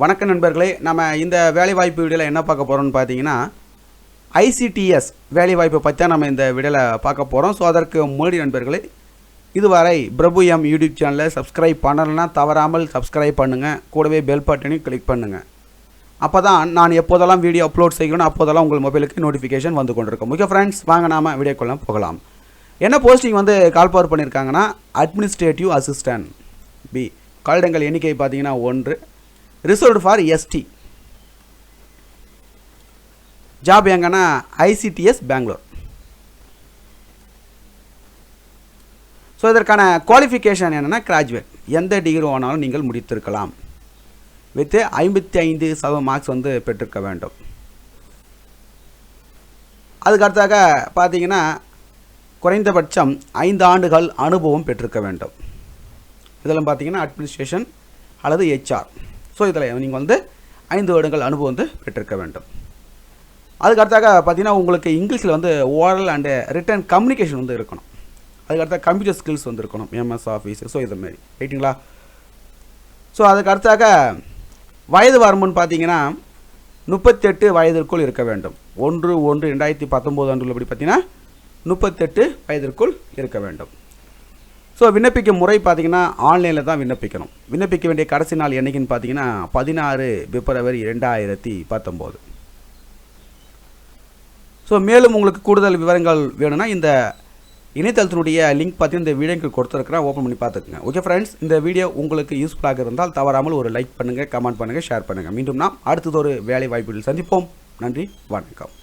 வணக்க நண்பர்களே நம்ம இந்த வேலைவாய்ப்பு வீடியோவில் என்ன பார்க்க போகிறோம்னு பார்த்தீங்கன்னா ஐசிடிஎஸ் வேலைவாய்ப்பை பற்றி தான் நம்ம இந்த வீடியோவில் பார்க்க போகிறோம் ஸோ அதற்கு முன்னாடி நண்பர்களே இதுவரை பிரபு எம் யூடியூப் சேனலை சப்ஸ்கிரைப் பண்ணலைன்னா தவறாமல் சப்ஸ்கிரைப் பண்ணுங்கள் கூடவே பெல் பட்டனையும் கிளிக் பண்ணுங்கள் அப்போ தான் நான் எப்போதெல்லாம் வீடியோ அப்லோட் செய்யணும் அப்போதெல்லாம் உங்கள் மொபைலுக்கு நோட்டிஃபிகேஷன் வந்து கொண்டிருக்கும். ஓகே ஃப்ரெண்ட்ஸ் வாங்க நாம வீடியோக்குள்ள போகலாம். என்ன போஸ்டிங் வந்து கால் பவர் பண்ணியிருக்காங்கன்னா அட்மினிஸ்ட்ரேட்டிவ் அசிஸ்டன்ட் பி காலிடங்கள் எண்ணிக்கை பார்த்தீங்கன்னா ஒன்று ரிசர்வ்டு ஃபார் எஸ்டி ஜாப் எங்கன்னா ஐசிடிஎஸ் பெங்களூர் ஸோ இதற்கான குவாலிஃபிகேஷன் என்னென்னா கிராஜுவேட் எந்த டிகிரி ஆனாலும் நீங்கள் முடித்திருக்கலாம். வித் ஐம்பத்தி ஐந்து சவ மார்க்ஸ் வந்து பெற்றிருக்க வேண்டும். அதுக்கு அடுத்தாக பார்த்தீங்கன்னா குறைந்தபட்சம் ஐந்து ஆண்டுகள் அனுபவம் பெற்றிருக்க வேண்டும். இதெல்லாம் பார்த்தீங்கன்னா அட்மினிஸ்ட்ரேஷன் அல்லது ஹெச்ஆர் ஸோ இதில் நீங்கள் வந்து ஐந்து வருடங்கள் அனுபவம் வந்து பெற்றிருக்க வேண்டும். அதுக்கு அடுத்தாக பார்த்தீங்கன்னா உங்களுக்கு இங்கிலீஷில் வந்து ஓரல் அண்டு ரிட்டன் கம்யூனிகேஷன் வந்து இருக்கணும். அதுக்கு அடுத்த கம்ப்யூட்டர் ஸ்கில்ஸ் வந்து இருக்கணும். எம்எஸ் ஆஃபீஸ் ஸோ இது மாதிரி. ரைட்டுங்களா ஸோ அதுக்கு அடுத்தாக வயது வரம்புன்னு பார்த்தீங்கன்னா முப்பத்தெட்டு வயதிற்குள் இருக்க வேண்டும். ஒன்று ஒன்று ரெண்டாயிரத்தி பத்தொம்போது ஆண்டுகள் அப்படி பார்த்தீங்கன்னா முப்பத்தெட்டு வயதிற்குள் இருக்க வேண்டும். ஸோ விண்ணப்பிக்கும் முறை பார்த்திங்கன்னா ஆன்லைனில் தான் விண்ணப்பிக்கணும். விண்ணப்பிக்க வேண்டிய கடைசி நாள் என்னைக்குன்னு பார்த்தீங்கன்னா பதினாறு பிப்ரவரி ரெண்டாயிரத்தி பத்தொம்போது. ஸோ மேலும் உங்களுக்கு கூடுதல் விவரங்கள் வேணும்னா இந்த இணையதளத்தினுடைய லிங்க் பார்த்து இந்த வீடியோக்கு கொடுத்துருக்குறேன். ஓப்பன் பண்ணி பார்த்துக்குங்க. ஓகே ஃப்ரெண்ட்ஸ் இந்த வீடியோ உங்களுக்கு யூஸ்ஃபுல்லாக இருந்தால் தவறாமல் ஒரு லைக் பண்ணுங்கள் கமெண்ட் பண்ணுங்கள் ஷேர் பண்ணுங்கள் மீண்டும் நாம் அடுத்தது ஒரு வேலை வாய்ப்புகளில் சந்திப்போம். நன்றி வணக்கம்.